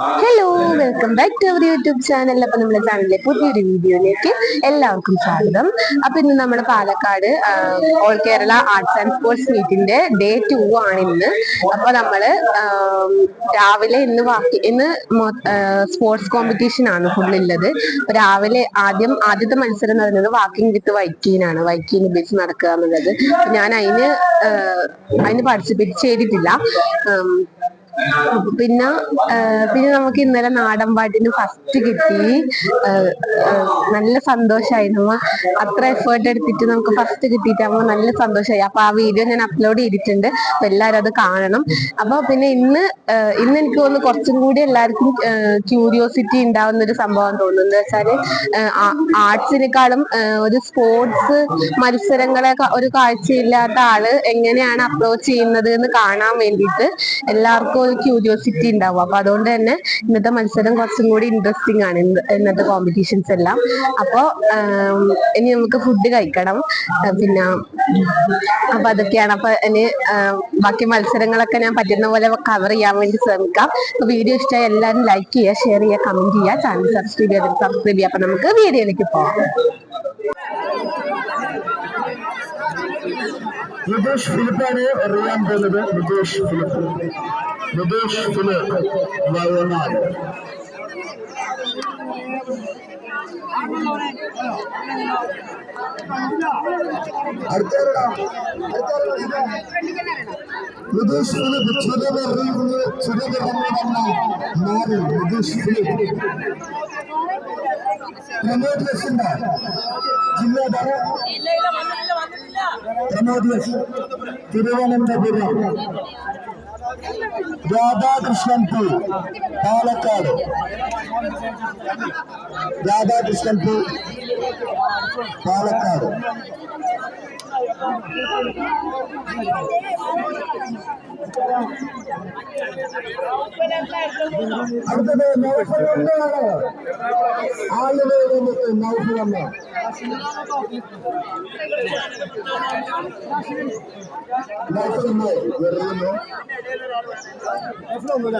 Hello welcome back to our YouTube channel അപ്പൊ നമ്മുടെ ചാനലിലെ പുതിയൊരു വീഡിയോയിലേക്ക് എല്ലാവർക്കും സ്വാഗതം. അപ്പൊ ഇന്ന് നമ്മുടെ Palakkad all Kerala arts and sports മീറ്റിന്റെ day two ആണ് ഇന്ന്. അപ്പൊ നമ്മൾ രാവിലെ ഇന്ന് ബാക്കി ഇന്ന് സ്പോർട്സ് കോമ്പറ്റീഷൻ ആണ് ഫുള്ളുള്ളത് അപ്പൊ രാവിലെ ആദ്യം ആദ്യത്തെ മത്സരം എന്ന് പറയുന്നത് വാക്കിംഗ് വിത്ത് വൈക്കീനാണ് വൈക്കീൻ ഉപയോഗിച്ച് നടക്കുക എന്നുള്ളത്. ഞാൻ അതിന് അതിന് പാർട്ടിസിപ്പേറ്റ് ചെയ്തിട്ടില്ല. പിന്നെ പിന്നെ നമുക്ക് ഇന്നലെ നാടൻ പാട്ടിന് ഫസ്റ്റ് കിട്ടി. നല്ല സന്തോഷമായിരുന്നു അത്ര എഫേർട്ട് എടുത്തിട്ട് നമുക്ക് ഫസ്റ്റ് കിട്ടിയിട്ടാകുമ്പോൾ നല്ല സന്തോഷമായി അപ്പൊ ആ വീഡിയോ ഞാൻ അപ്ലോഡ് ചെയ്തിട്ടുണ്ട്. അപ്പൊ എല്ലാവരും അത് കാണണം. അപ്പൊ പിന്നെ ഇന്ന് ഇന്ന് എനിക്ക് തോന്നുന്നു കുറച്ചും കൂടി എല്ലാവർക്കും ക്യൂരിയോസിറ്റി ഉണ്ടാവുന്ന ഒരു സംഭവം തോന്നുന്നു. എന്താ വെച്ചാൽ ആർട്സിനേക്കാളും ഒരു സ്പോർട്സ് മത്സരങ്ങളെ ഒരു കാഴ്ചയില്ലാത്ത ആൾ എങ്ങനെയാണ് അപ്രോച്ച് ചെയ്യുന്നത് എന്ന് കാണാൻ വേണ്ടിയിട്ട് എല്ലാവർക്കും ക്യൂരിയോസിറ്റി ഉണ്ടാവും. അപ്പൊ അതുകൊണ്ട് തന്നെ ഇന്നത്തെ മത്സരം കുറച്ചും കൂടി ഇൻട്രസ്റ്റിംഗ് ആണ് ഇന്നത്തെ കോമ്പറ്റീഷൻസ് എല്ലാം. അപ്പൊ ഇനി നമുക്ക് ഫുഡ് കഴിക്കണം. പിന്നെ അപ്പൊ അതൊക്കെയാണ്. അപ്പൊ ഇനി ബാക്കി മത്സരങ്ങളൊക്കെ ഞാൻ പറ്റുന്ന പോലെ കവർ ചെയ്യാൻ വേണ്ടി ശ്രമിക്കാം. അപ്പൊ വീഡിയോ ഇഷ്ടമായി എല്ലാവരും ലൈക്ക് ചെയ്യുക ഷെയർ ചെയ്യുക കമന്റ് ചെയ്യുക. ചാനൽ സബ്സ്ക്രൈബ് ചെയ്യാതെ സബ്സ്ക്രൈബ് ചെയ്യുക. അപ്പൊ നമുക്ക് വീഡിയോയിലേക്ക് പോകാം Nuduş Filipani Riyan Bölümü Nuduş Filip Nuduş Filip Vayonal Nuduş Filip Çödebe Rıhlı Çödebe Rıhlı'ndan Nari Nuduş Filip Promote lesson da. Jilla da. Illa illa vandu illa vandu. Thiruvananthapuram Radhakrishnan P Palakkad Radhakrishnan P Palakkad അടുത്തത് നൗഫൽ ഒന്നാണ് ആളുകൾ നിന്നിട്ട് നൗഫൽ ഒന്ന നൗഫൽ ഒന്ന്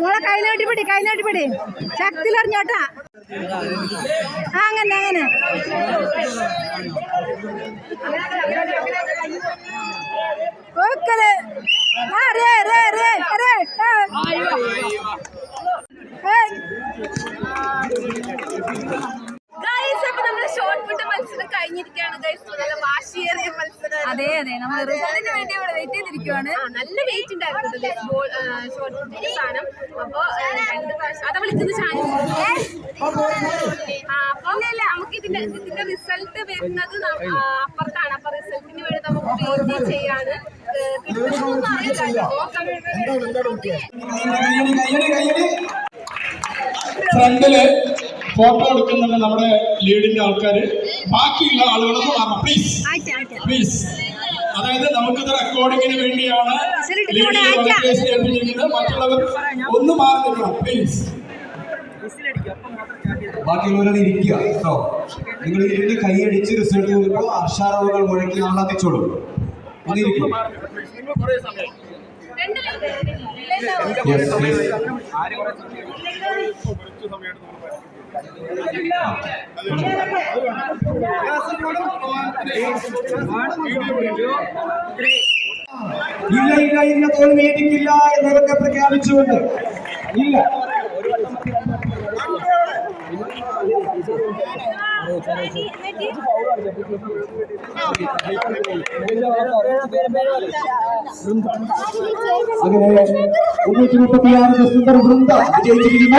മോളെ കൈ നീട്ടിപ്പിടി കൈ നീട്ടിപ്പിടി ശക്തിയിൽ എറിഞ്ഞോട്ടാ. ആ അങ്ങനെ അങ്ങനെ. ഓക്കൽ ആ റേ റേ റേ റേ ഗൈസ് അപ്പൊ നമ്മുടെ ഷോർട്ട് പുട്ട് മത്സരം കഴിഞ്ഞിരിക്കുകയാണ് നല്ല വാശിയേറിയ മത്സരം അതെ അതെ. നമ്മൾ റിസൾട്ടിന് വേണ്ടി ഇവിടെ വെയിറ്റ് ചെയ്തിരിക്കുവാണ്. നല്ല വെയിറ്റ് ഉണ്ടായിരുന്നു സാധനം. അപ്പൊ രണ്ട് പ്രാവശ്യം അതാ വിളിച്ചത് അപ്പൊ നമുക്ക് ഇതിന്റെ ഇതിന്റെ റിസൾട്ട് വരുന്നത് അപ്പുറത്താണ്. അപ്പൊ റിസൾട്ടിന് വേണ്ടി നമുക്ക് വെയിറ്റ് ചെയ്യാണ്. ഏ, കിട്ടുന്നതൊന്നും അറിയില്ല. ഫ്രണ്ടിൽ ഫോട്ടോ എടുക്കുന്നുണ്ട് നമ്മുടെ ലീഡിന്റെ ആൾക്കാര്. ബാക്കിയുള്ള ആളുകളൊന്ന് മാറണം. പ്ലീസ് പ്ലീസ് അതായത് നമുക്കിത് റെക്കോർഡിങ്ങിന് വേണ്ടിയാണ് മറ്റുള്ളവർ ഒന്ന് മാറി നിൽക്കണം. പ്ലീസ് ബാക്കിയുള്ളവരാണ് ഇരിക്കുക. കേട്ടോ നിങ്ങൾ ഇരുന്ന് കൈയടിച്ച് റിസൾട്ട് വരുമ്പോൾ അർഷാറവുകൾ മുഴക്കി ആഹ്ലാദിച്ചോളൂ ഒന്ന് ഇരിക്കും. ഇല്ല ഇല്ല ഇന്ന തോൽ മേടിക്കില്ല എന്നൊക്കെ പ്രഖ്യാപിച്ചുകൊണ്ട് ഇല്ല അങ്ങനെ മുന്നൂറ്റി മുപ്പത്തിയാറ് Sundar Vrinda വിജയിച്ചിരിക്കുന്നു.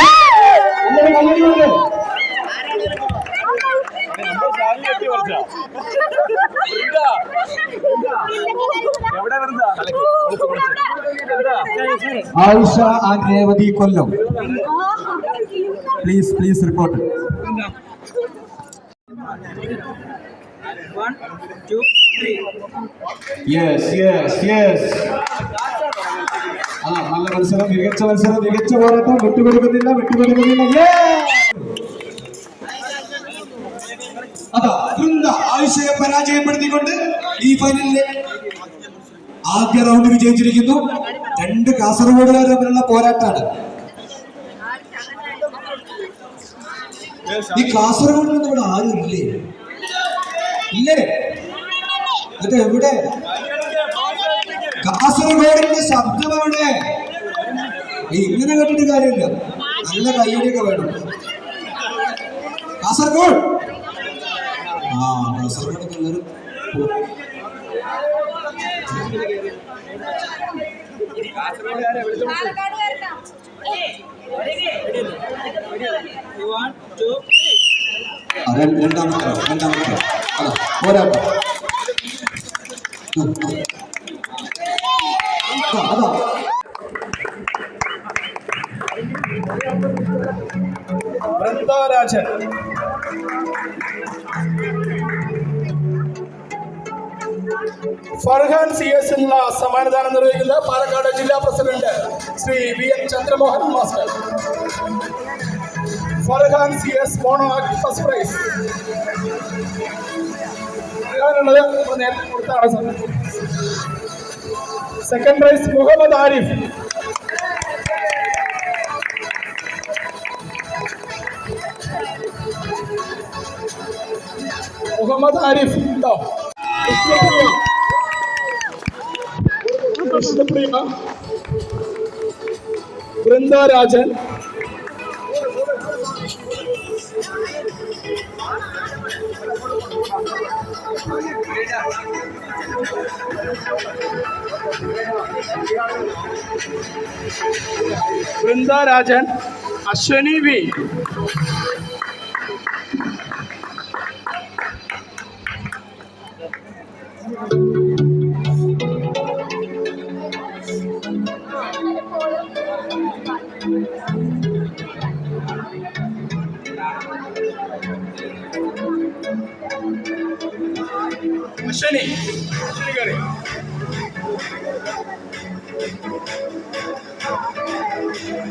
Ayisha and Revathi Kollam please please report yes yes yes ആ നല്ല മത്സരം മികച്ച മത്സരം മികച്ച പോരാട്ടം. വിട്ടുകൊടുക്കുന്നില്ല വിട്ടുകൊടുക്കുന്നില്ല. പരാജയപ്പെടുത്തിക്കൊണ്ട് ഈ ഫൈനലിലെ ആദ്യ റൗണ്ട് വിജയിച്ചിരിക്കുന്നു. രണ്ട് കാസർഗോഡുകാർ തമ്മിലുള്ള പോരാട്ടാണ് ഈ കാസർഗോഡിൽ നിന്ന് ഇവിടെ ആരും ഇല്ലേ? ഇല്ലേ? അത് എവിടെ? കാസർഗോഡിന്റെ ശബ്ദം എവിടെ? ഇങ്ങനെ കേട്ടിട്ട് കാര്യമില്ല. നല്ല കയ്യടിയൊക്കെ വേണം. കാസർഗോഡ്? ആ കാസർഗോഡ് എല്ലാവരും രണ്ട്- രണ്ടാമത്തെ രണ്ടാമത്തെ പോരാട്ടം. അതാ. വൃന്ദാരാജൻ. ഫർഹാൻ സി എസ് എന്ന സമ്മാനദാനം നിർവഹിക്കുന്നത് പാലക്കാട് ജില്ലാ president Shri V N Chandramohan master. Farhan C S mono first prize. Second prize Muhammad Arif. Muhammad Arif ഉണ്ടോ? Krishnapriya Krishnapriya Vrindarajan. Vrindarajan Ashwini V. Ashwini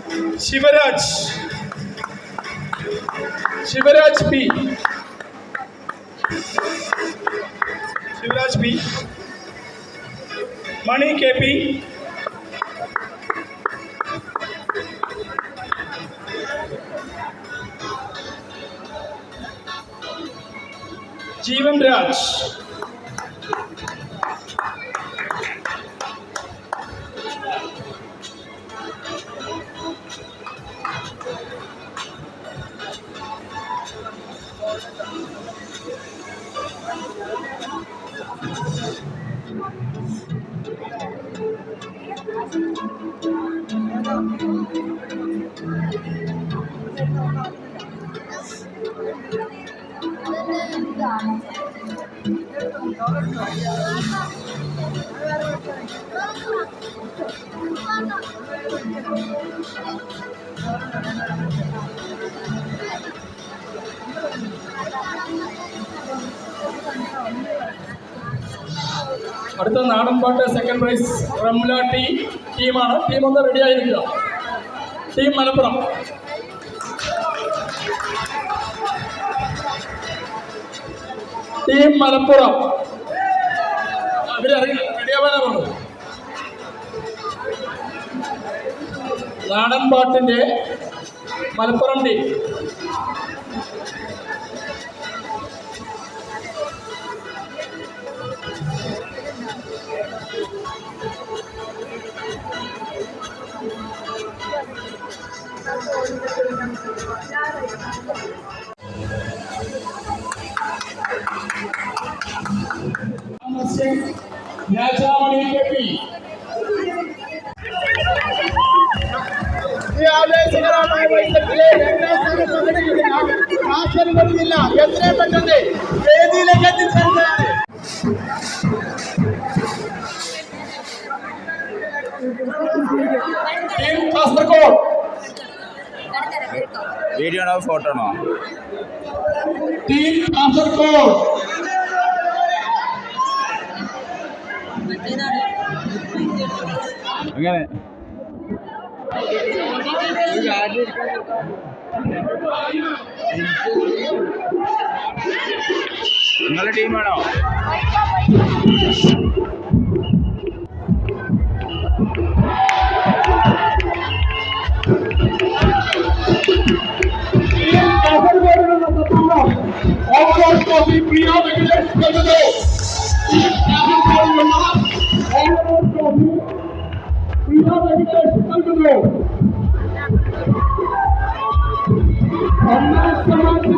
Shivraj. Shivraj P. Shivraj P. Mani K P. Jeevan Raj അടുത്ത നാടൻ പാട്ട് second prize Ramla ടീ. ടീമാണ്. Team ഒന്ന് ready ആയിരിക്കുക. Team Malappuram. Team Malappuram. അവരറിയില്ല. റെഡിയാവാനാ പറഞ്ഞു നാടൻ പാട്ടിന്റെ Malappuram team. Rajamani K P ഈ ആവേശകരമായ മത്സരത്തിലെ രണ്ടാം സ്ഥാനം പങ്കെടുക്കുന്ന കാസർഗോഡ് എത്രയും പെട്ടെന്ന് വേദിയിലേക്ക് എത്തിച്ചേർന്നതാണ് ടീം കാസർഗോഡ്. വീഡിയോ ആണോ? ഫോട്ടോ ആണോ? ടീം കാസർഗോഡ്. അങ്ങനെ നിങ്ങളുടെ ടീമാണോ കാസർഗോഡിനുള്ള പ്രതാപം ഓവറോൾ ട്രോഫി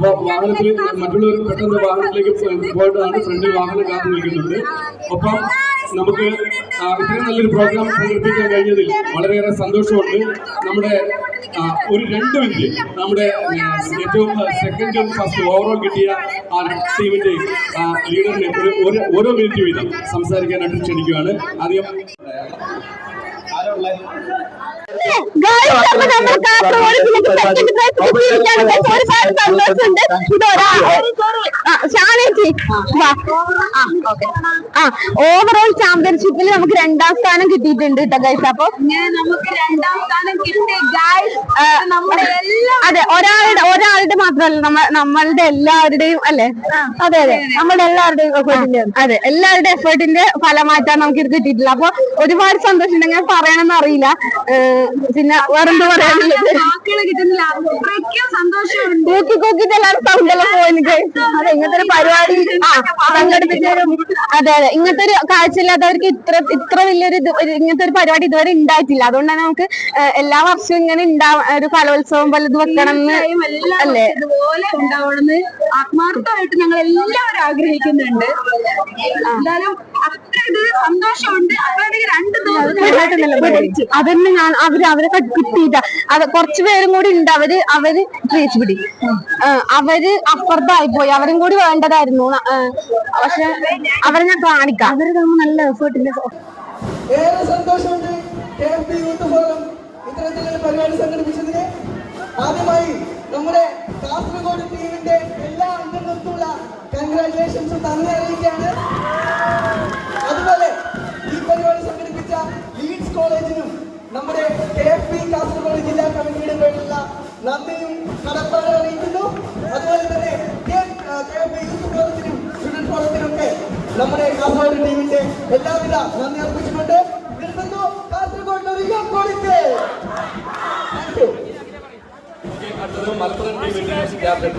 അപ്പൊ വാഹനത്തിൽ മറ്റുള്ളവർ പെട്ടെന്ന് വാഹനത്തിലേക്ക് പോയിട്ടാണ് ഫ്രണ്ടിൽ വാഹനം കാത്തു നിൽക്കുന്നുണ്ട് ഒപ്പം നമുക്ക് ഇത്രയും നല്ലൊരു പ്രോഗ്രാം സംഘടിപ്പിക്കാൻ കഴിഞ്ഞതിൽ വളരെയേറെ സന്തോഷമുണ്ട്. നമ്മുടെ ഒരു രണ്ട് മിനിറ്റ് നമ്മുടെ ഏറ്റവും സെക്കൻഡ് ഫസ്റ്റ് ഓവറോൾ കിട്ടിയ ആ ടീമിന്റെ ലീഡറിനെ ഒരു ഓരോ മിനിറ്റ് വീതം സംസാരിക്കാനായിട്ട് ക്ഷണിക്കുകയാണ്. ആദ്യം Guys, ഒരുപാട് സന്തോഷമുണ്ട്. ആ ഓക്കെ. ആ ഓവറോൾ ചാമ്പ്യൻഷിപ്പിൽ നമുക്ക് രണ്ടാം സ്ഥാനം കിട്ടിയിട്ടുണ്ട് കേട്ടോ ഗൈസ് അപ്പൊ നമുക്ക് രണ്ടാം സ്ഥാനം കിട്ടി ഗൈസ് നമ്മുടെ അതെ. ഒരാളുടെ ഒരാളുടെ മാത്രമല്ല നമ്മ നമ്മളുടെ എല്ലാവരുടെയും അല്ലെ? അതെ അതെ. നമ്മുടെ എല്ലാവരുടെയും എഫേർട്ടിന്റെ അതെ. എല്ലാവരുടെ എഫേർട്ടിന്റെ ഫലമായിട്ടാണ് നമുക്ക് ഇത് കിട്ടിയിട്ടുള്ളത്. അപ്പൊ ഒരുപാട് സന്തോഷം ഞാൻ പറയണമെന്ന് അറിയില്ല. ഏഹ് പിന്നെ വേറെന്താ പറയാനുള്ളത്? കൂക്കി കൂക്കിട്ട് എല്ലാവരും സൗണ്ടെല്ലാം പോയി അതെ ഇങ്ങനത്തെ ഒരു പരിപാടി ആ സംഘടിപ്പിച്ചവരും അതെ അതെ. ഇങ്ങനത്തെ ഒരു കാഴ്ചയില്ലാത്തവർക്ക് ഇത്ര ഇത്ര വലിയൊരു ഇങ്ങനത്തെ ഒരു പരിപാടി ഇതുവരെ ഉണ്ടായിട്ടില്ല. അതുകൊണ്ട് തന്നെ നമുക്ക് എല്ലാ വർഷവും ഇങ്ങനെ ഉണ്ടാവും ഒരു കലോത്സവം പോലെ ഇത് വെക്കണം എന്ന് അല്ലേ? ഇതുപോലെ ഉണ്ടാവണമെന്ന് ആത്മാർത്ഥമായിട്ട് ഞങ്ങൾ എല്ലാവരും ആഗ്രഹിക്കുന്നുണ്ട്. എന്തായാലും അത്ര ഇത് സന്തോഷമുണ്ട്. അപ്പോഴത്തേക്ക് രണ്ട് ദിവസം അതന്നെ ഞാൻ അവർ അവരെ കിട്ടിയിട്ട അത് കുറച്ചു പേരും കൂടി ഉണ്ട്. അവർ അവർ ട്രേസ് പിടി. അവർ അപ്പുറത്തായി പോയി. അവരും കൂടി വേണ്ടതായിരുന്നു. പക്ഷെ അവരെ ഞാൻ കാണിക്കാം. അവർ നല്ല എഫേർട്ടിന്റെ ഏറെ സന്തോഷമുണ്ട്. യൂത്ത് ഫോറം ഇത്തരത്തിലുള്ള പരിപാടി സംഘടിപ്പിച്ചതിന്. ആദ്യമായി നമ്മുടെ കാസർഗോഡ് ടീമിന്റെ എല്ലാ അംഗങ്ങൾക്കുള്ള കൺഗ്രാറ്റുലേഷൻസും തന്നെ അറിയിക്കുകയാണ് കാസർഗോഡ് ജില്ലാ കമ്മിറ്റിയുടെ പേരിലുള്ള നന്ദിയും കടപ്പാടും അറിയിക്കുന്നു. അതുപോലെ തന്നെ യൂത്ത് ഫോറത്തിനും സ്റ്റുഡന്റ് ഫോറത്തിനൊക്കെ നമ്മുടെ കാസർഗോഡ് ടീമിന്റെ എല്ലാവിധ നന്ദി അർപ്പിച്ചുകൊണ്ട് നിർത്തുന്നു കാസർഗോഡ് ഒരു കൊടുത്ത് അടുത്തത് മലപ്പുറം ടീമിന്റെ ക്യാപ്റ്റൻ